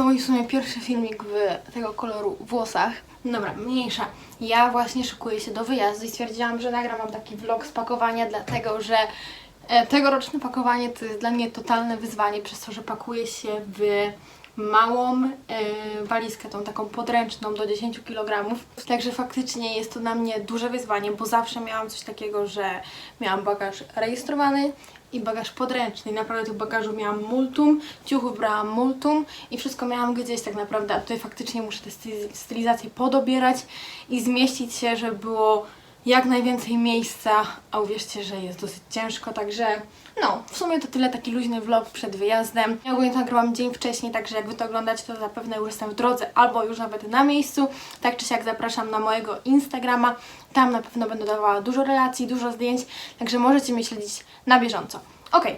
to mój w sumie pierwszy filmik w tego koloru włosach. Dobra, mniejsza. Ja właśnie szykuję się do wyjazdu i stwierdziłam, że nagram wam taki vlog z pakowania, dlatego że e, tegoroczne pakowanie to jest dla mnie totalne wyzwanie, przez to, że pakuję się w małą e, walizkę, tą taką podręczną do 10 kg. Także faktycznie jest to dla mnie duże wyzwanie, bo zawsze miałam coś takiego, że miałam bagaż rejestrowany i bagaż podręczny. I naprawdę tych bagażu miałam multum, ciuchów brałam multum i wszystko miałam gdzieś tak naprawdę. A tutaj faktycznie muszę te styl- stylizacje podobierać i zmieścić się, żeby było jak najwięcej miejsca, a uwierzcie, że jest dosyć ciężko, także no, w sumie to tyle, taki luźny vlog przed wyjazdem. Ja ogólnie to nagrywam dzień wcześniej, także jak Wy to oglądacie, to zapewne już jestem w drodze albo już nawet na miejscu. Tak czy siak zapraszam na mojego Instagrama, tam na pewno będę dawała dużo relacji, dużo zdjęć, także możecie mnie śledzić na bieżąco. Okej.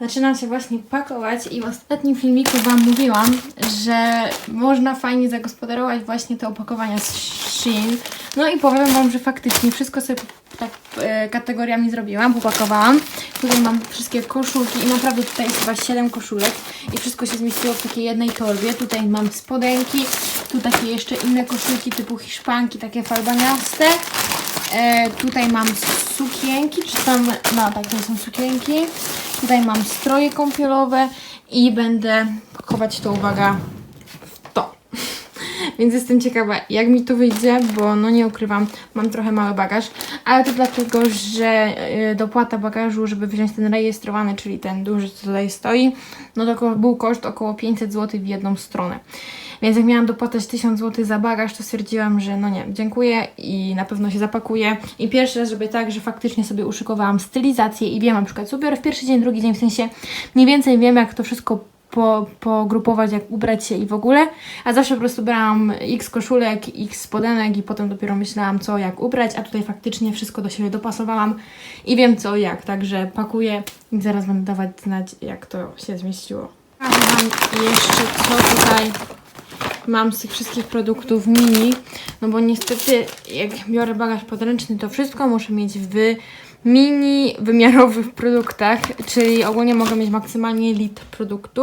Zaczynam się właśnie pakować i w ostatnim filmiku Wam mówiłam, że można fajnie zagospodarować właśnie te opakowania z Shein. No i powiem Wam, że faktycznie wszystko sobie tak e, kategoriami zrobiłam, popakowałam. Tutaj mam wszystkie koszulki i naprawdę tutaj jest chyba 7 koszulek i wszystko się zmieściło w takiej jednej torbie. Tutaj mam spodenki, tu takie jeszcze inne koszulki typu hiszpanki, takie farbaniaste. E, tutaj mam sukienki, czy tam, no tak, to są sukienki. Tutaj mam stroje kąpielowe i będę pakować to, uwaga. Więc jestem ciekawa, jak mi to wyjdzie, bo no nie ukrywam, mam trochę mały bagaż, ale to dlatego, że y, dopłata bagażu, żeby wziąć ten rejestrowany, czyli ten duży, co tutaj stoi, no to był koszt około 500 zł w jedną stronę. Więc jak miałam dopłacać 1000 zł za bagaż, to stwierdziłam, że no nie, dziękuję i na pewno się zapakuję. I pierwszy raz zrobię tak, że faktycznie sobie uszykowałam stylizację i wiem na przykład, co biorę w pierwszy dzień, drugi dzień, w sensie mniej więcej wiem, jak to wszystko po, pogrupować, jak ubrać się i w ogóle. A zawsze po prostu brałam x koszulek, x spodenek i potem dopiero myślałam, co jak ubrać, a tutaj faktycznie wszystko do siebie dopasowałam i wiem co jak, także pakuję i zaraz będę dawać znać, jak to się zmieściło. Pokażę Wam jeszcze, co tutaj mam z tych wszystkich produktów mini, no bo niestety jak biorę bagaż podręczny, to wszystko muszę mieć w mini wymiarowych produktach, czyli ogólnie mogę mieć maksymalnie litr produktu.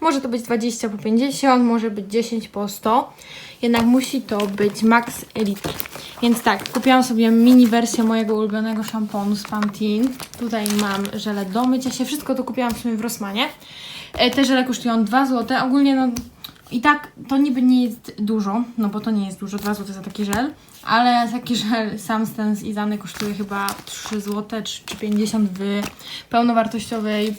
Może to być 20 po 50, może być 10 po 100, jednak musi to być max litr. Więc tak, kupiłam sobie mini wersję mojego ulubionego szamponu z Pantene. Tutaj mam żele do mycia się, wszystko to kupiłam w sumie w Rossmanie. E, Te żele kosztują 2 zł, ogólnie no i tak to niby nie jest dużo, no bo to nie jest dużo, 2 zł za taki żel, ale taki żel sam ten z Izany kosztuje chyba 3 zł czy, czy 50 w pełnowartościowej,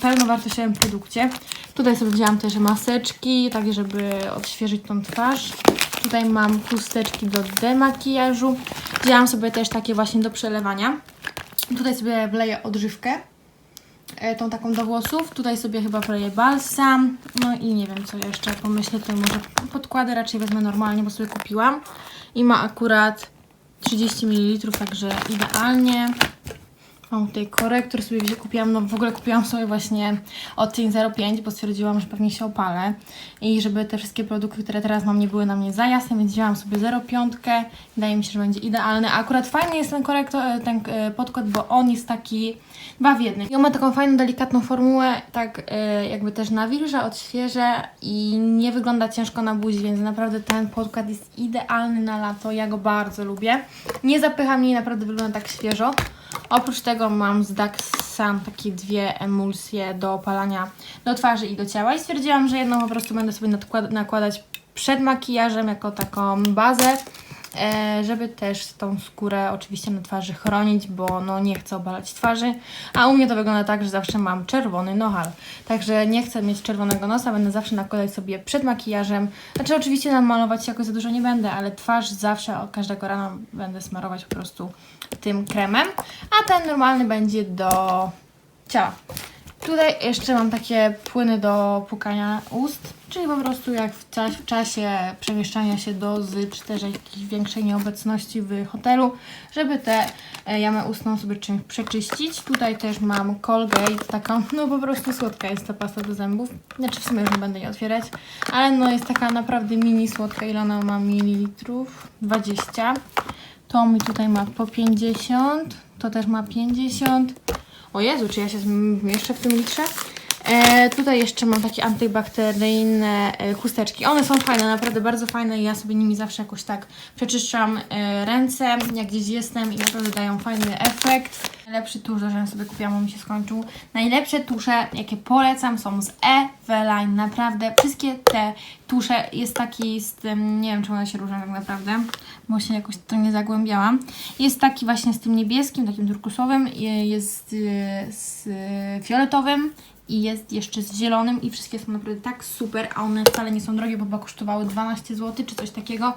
pełnowartościowym produkcie. Tutaj sobie wzięłam też maseczki, tak żeby odświeżyć tą twarz. Tutaj mam chusteczki do demakijażu. Wzięłam sobie też takie właśnie do przelewania. Tutaj sobie wleję odżywkę tą taką do włosów. Tutaj sobie chyba wleję balsam. No i nie wiem co jeszcze pomyślę. Tutaj może podkłady raczej wezmę normalnie, bo sobie kupiłam. I ma akurat 30 ml, także idealnie. Mam tutaj korektor, sobie wzię- kupiłam, no w ogóle kupiłam sobie właśnie odcień 05, bo stwierdziłam, że pewnie się opalę i żeby te wszystkie produkty, które teraz mam, nie były na mnie za jasne, więc wzięłam sobie 05. Wydaje mi się, że będzie idealny. A akurat fajny jest ten korektor, e, ten e, podkład, bo on jest taki dwa w jednym. I on ma taką fajną, delikatną formułę, tak e, jakby też nawilża, odświeża i nie wygląda ciężko na buzi, więc naprawdę ten podkład jest idealny na lato. Ja go bardzo lubię. Nie zapycha mnie i naprawdę wygląda tak świeżo. Oprócz tego mam z Daxan takie dwie emulsje do opalania do twarzy i do ciała. I stwierdziłam, że jedną po prostu będę sobie nakładać przed makijażem jako taką bazę, żeby też tą skórę oczywiście na twarzy chronić, bo no nie chcę obalać twarzy, a u mnie to wygląda tak, że zawsze mam czerwony nohal, także nie chcę mieć czerwonego nosa, będę zawsze nakładać sobie przed makijażem, znaczy oczywiście namalować się jakoś za dużo nie będę, ale twarz zawsze od każdego rana będę smarować po prostu tym kremem, a ten normalny będzie do ciała. Tutaj jeszcze mam takie płyny do płukania ust, czyli po prostu jak w, w czasie przemieszczania się dozy, czy też jakiejś większej nieobecności w hotelu, żeby tę e, jamę ustną sobie czymś przeczyścić. Tutaj też mam Colgate, taką, no po prostu słodka jest ta pasta do zębów. Znaczy w sumie już nie będę jej otwierać, ale no jest taka naprawdę mini słodka, ile ona ma mililitrów? 20. To mi tutaj ma po 50, to też ma 50. O Jezu, czy ja się zmieszczę w tym litrze? E, tutaj jeszcze mam takie antybakteryjne e, chusteczki. One są fajne, naprawdę bardzo fajne i ja sobie nimi zawsze jakoś tak przeczyszczam e, ręce, jak gdzieś jestem i naprawdę dają fajny efekt. Najlepszy tusz, że sobie kupiłam, bo mi się skończył. Najlepsze tusze, jakie polecam, są z Eveline. Naprawdę wszystkie te tusze jest taki z tym, nie wiem czemu one się różnią tak naprawdę, bo się jakoś to nie zagłębiałam. Jest taki właśnie z tym niebieskim, takim turkusowym, jest z fioletowym i jest jeszcze z zielonym i wszystkie są naprawdę tak super, a one wcale nie są drogie, bo chyba kosztowały 12 zł czy coś takiego,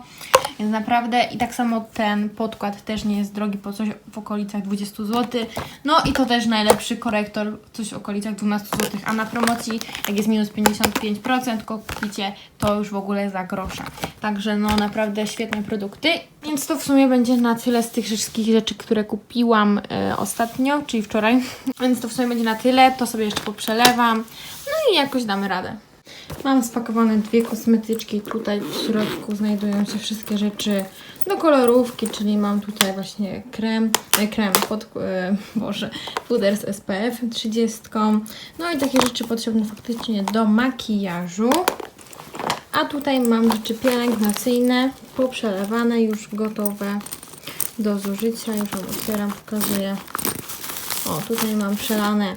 więc naprawdę i tak samo ten podkład też nie jest drogi, po coś w okolicach 20 zł, no i to też najlepszy korektor, coś w okolicach 12 zł, a na promocji jak jest minus 55%, tylko kupicie to już w ogóle za grosza, także no naprawdę świetne produkty, więc to w sumie będzie na tyle z tych wszystkich rzeczy, które kupiłam e, ostatnio, czyli wczoraj, więc to w sumie będzie na tyle, to sobie jeszcze poprzelewam, no i jakoś damy radę. Mam spakowane dwie kosmetyczki. Tutaj w środku znajdują się wszystkie rzeczy do kolorówki, czyli mam tutaj właśnie krem, e, krem pod, e, Boże, puder z SPF 30. No i takie rzeczy potrzebne faktycznie do makijażu. A tutaj mam rzeczy pielęgnacyjne, poprzelewane, już gotowe do zużycia. Już Wam otwieram, pokazuję. O, tutaj mam przelane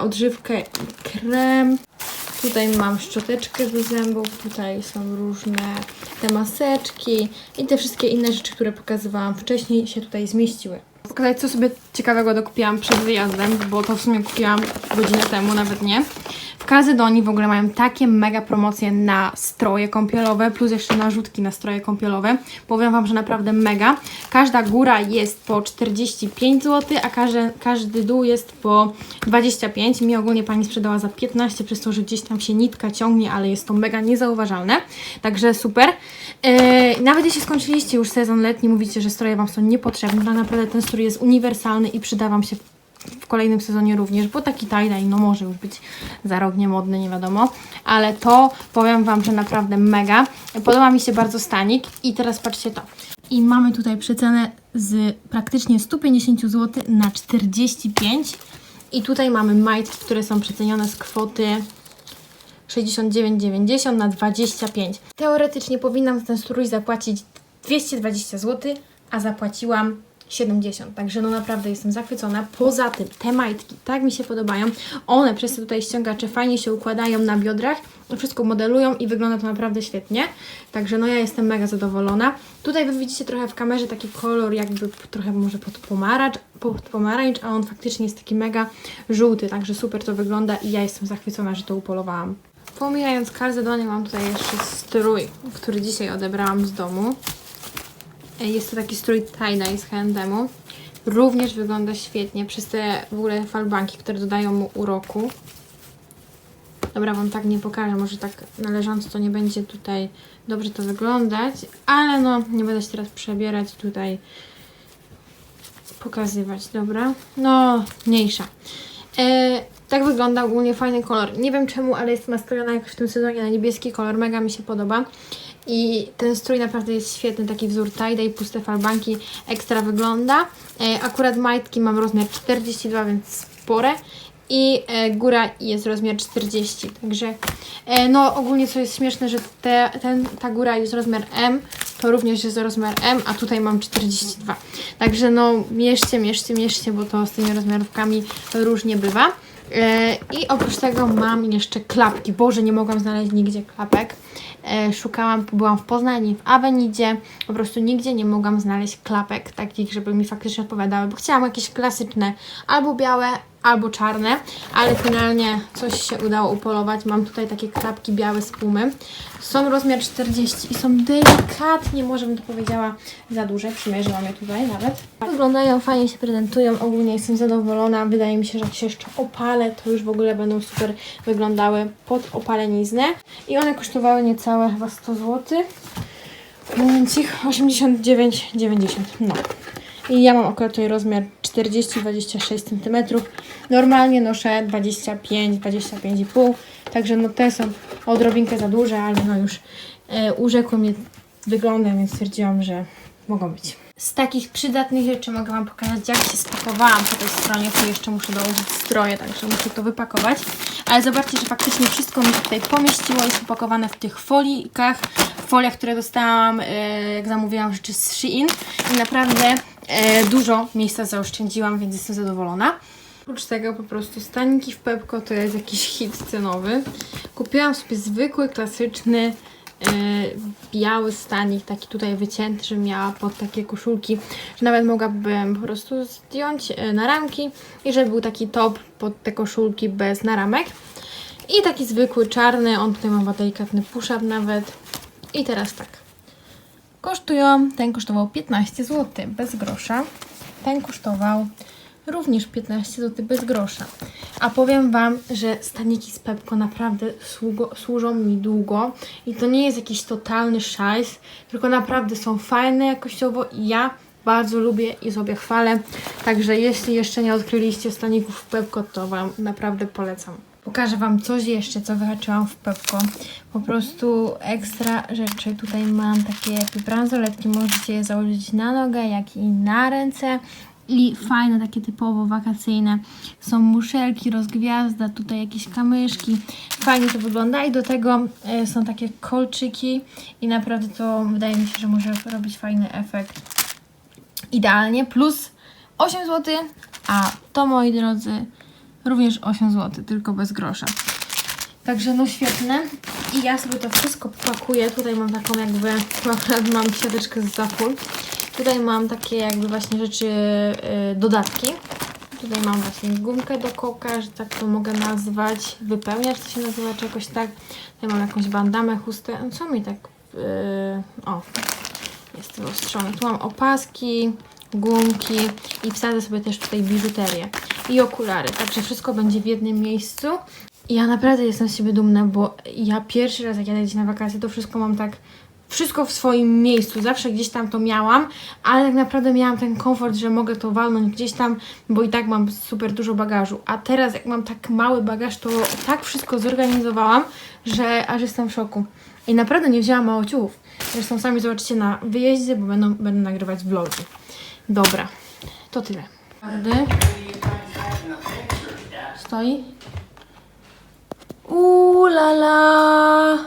odżywkę i krem. Tutaj mam szczoteczkę do zębów, tutaj są różne te maseczki i te wszystkie inne rzeczy, które pokazywałam wcześniej się tutaj zmieściły. Pokazać, co sobie ciekawego dokupiłam przed wyjazdem, bo to w sumie kupiłam godzinę temu, nawet nie. W w ogóle mają takie mega promocje na stroje kąpielowe, plus jeszcze narzutki na stroje kąpielowe. Powiem Wam, że naprawdę mega. Każda góra jest po 45 zł, a każdy, każdy dół jest po 25. Mi ogólnie Pani sprzedała za 15, przez to, że gdzieś tam się nitka ciągnie, ale jest to mega niezauważalne. Także super. Yy, nawet jeśli skończyliście już sezon letni, mówicie, że stroje Wam są niepotrzebne, tak naprawdę ten strój jest uniwersalny i przyda Wam się w kolejnym sezonie również, bo taki tie-dye no może już być za rok niemodny, nie wiadomo, ale to powiem Wam, że naprawdę mega. Podoba mi się bardzo stanik i teraz patrzcie to. I mamy tutaj przecenę z praktycznie 150 zł na 45 i tutaj mamy majtki, które są przecenione z kwoty 69,90 na 25. Teoretycznie powinnam za ten strój zapłacić 220 zł, a zapłaciłam 70. Także no naprawdę jestem zachwycona. Poza tym te majtki tak mi się podobają. One przez te tutaj ściągacze fajnie się układają na biodrach. Wszystko modelują i wygląda to naprawdę świetnie. Także no ja jestem mega zadowolona. Tutaj wy widzicie trochę w kamerze taki kolor jakby trochę może pod pomarańcz, pod pomarańcz, a on faktycznie jest taki mega żółty. Także super to wygląda i ja jestem zachwycona, że to upolowałam. Pomijając Carzedonie mam tutaj jeszcze strój, który dzisiaj odebrałam z domu. Jest to taki strój tie-dye z H&M-u. Również wygląda świetnie przez te w ogóle falbanki, które dodają mu uroku. Dobra, Wam tak nie pokażę, może tak należąco to nie będzie tutaj dobrze to wyglądać, ale no nie będę się teraz przebierać tutaj pokazywać, dobra? No, mniejsza. E, tak wygląda ogólnie fajny kolor. Nie wiem czemu, ale jest nastrojona jakoś w tym sezonie na niebieski kolor, mega mi się podoba. I ten strój naprawdę jest świetny, taki wzór tie-dye, puste falbanki, ekstra wygląda. E, akurat majtki mam rozmiar 42, więc spore. I e, góra jest rozmiar 40, także e, no ogólnie co jest śmieszne, że te, ten, ta góra jest rozmiar M, to również jest rozmiar M, a tutaj mam 42. Także no mierzcie, mierzcie, mierzcie, bo to z tymi rozmiarówkami różnie bywa. I oprócz tego mam jeszcze klapki. Boże, nie mogłam znaleźć nigdzie klapek. E, Szukałam, byłam w Poznaniu, w Avenidzie. Po prostu nigdzie nie mogłam znaleźć klapek takich, żeby mi faktycznie odpowiadały, bo chciałam jakieś klasyczne, albo białe, albo czarne, ale finalnie coś się udało upolować. Mam tutaj takie klapki białe z pumy. Są rozmiar 40 i są delikatnie, może bym to powiedziała, za duże. Przymierzyłam je tutaj nawet. Wyglądają, fajnie się prezentują. Ogólnie jestem zadowolona. Wydaje mi się, że jak się jeszcze opalę, to już w ogóle będą super wyglądały pod opaleniznę. I one kosztowały niecałe chyba 100 zł. Momencik, 89,90. No. I ja mam akurat tutaj rozmiar 40-26 cm. Normalnie noszę 25-25,5 Także no te są odrobinkę za duże, ale no już e, urzekło mnie wyglądem, więc stwierdziłam, że mogą być. Z takich przydatnych rzeczy mogę Wam pokazać, jak się spakowałam po tej stronie, tu jeszcze muszę dołożyć stroje, także muszę to wypakować. ale zobaczcie, że faktycznie wszystko mi się tutaj pomieściło, jest upakowane w tych folikach, foliach, które dostałam, e, jak zamówiłam rzeczy z Shein i naprawdę e, dużo miejsca zaoszczędziłam, więc jestem zadowolona. Oprócz tego po prostu staniki w Pepko to jest jakiś hit cenowy. Kupiłam sobie zwykły, klasyczny e, biały stanik, taki tutaj wycięty, że miała pod takie koszulki, że nawet mogłabym po prostu zdjąć e, na ramki i żeby był taki top pod te koszulki bez naramek. I taki zwykły czarny, on tutaj ma delikatny push-up nawet. I teraz tak. Kosztują, ten kosztował 15 zł bez grosza. Ten kosztował również 15 zł bez grosza. A powiem Wam, że staniki z Pepko naprawdę sługo, służą mi długo i to nie jest jakiś totalny szajs, tylko naprawdę są fajne jakościowo i ja bardzo lubię i sobie chwalę. Także jeśli jeszcze nie odkryliście staników w Pepko, to Wam naprawdę polecam. Pokażę Wam coś jeszcze, co wyhaczyłam w Pepko. Po prostu ekstra rzeczy. Tutaj mam takie bransoletki, możecie je założyć na nogę, jak i na ręce. I fajne, takie typowo wakacyjne. Są muszelki, rozgwiazda, tutaj jakieś kamyszki. Fajnie to wygląda i do tego e, są takie kolczyki i naprawdę to wydaje mi się, że może robić fajny efekt idealnie. Plus 8 zł, a to moi drodzy również 8 zł, tylko bez grosza. Także no świetne. I ja sobie to wszystko pakuję. Tutaj mam taką jakby, akurat mam siateczkę z zapól. Tutaj mam takie jakby właśnie rzeczy, y, dodatki. Tutaj mam właśnie gumkę do koka, że tak to mogę nazwać. Wypełniacz to się nazywa, czy jakoś tak. Tutaj mam jakąś bandamę, chustę. No Co mi tak... Yy, o, jest wyostrzone. Tu mam opaski, gumki i wsadzę sobie też tutaj biżuterię i okulary. Także wszystko będzie w jednym miejscu. Ja naprawdę jestem z siebie dumna, bo ja pierwszy raz jak jadę gdzieś na wakacje, to wszystko mam tak wszystko w swoim miejscu. Zawsze gdzieś tam to miałam, ale tak naprawdę miałam ten komfort, że mogę to walnąć gdzieś tam, bo i tak mam super dużo bagażu. A teraz jak mam tak mały bagaż, to tak wszystko zorganizowałam, że aż jestem w szoku. I naprawdę nie wzięłam mało ciuchów. Zresztą sami zobaczycie na wyjeździe, bo będą, będę nagrywać vlogi. Dobra, to tyle. Stoi. Uuu, la, la.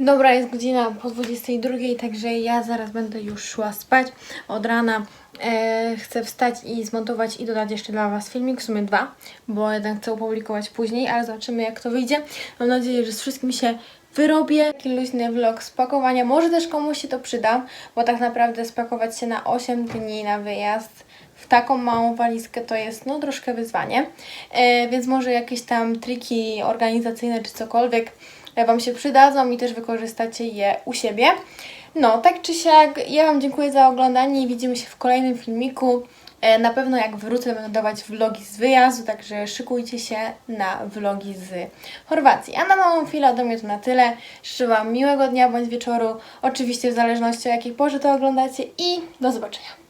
Dobra, jest godzina po 22, także ja zaraz będę już szła spać. Od rana e, chcę wstać i zmontować i dodać jeszcze dla Was filmik, w sumie dwa, bo jeden chcę opublikować później, ale zobaczymy jak to wyjdzie. Mam nadzieję, że z wszystkim się wyrobię. Taki luźny vlog z pakowania. Może też komuś się to przyda, bo tak naprawdę spakować się na 8 dni na wyjazd w taką małą walizkę to jest no troszkę wyzwanie, e, więc może jakieś tam triki organizacyjne czy cokolwiek e, Wam się przydadzą i też wykorzystacie je u siebie. No, tak czy siak, ja Wam dziękuję za oglądanie i widzimy się w kolejnym filmiku. E, Na pewno jak wrócę będę dawać vlogi z wyjazdu, także szykujcie się na vlogi z Chorwacji. A na małą chwilę ode mnie to na tyle. Życzę Wam miłego dnia bądź wieczoru, oczywiście w zależności o jakiej porze to oglądacie i do zobaczenia.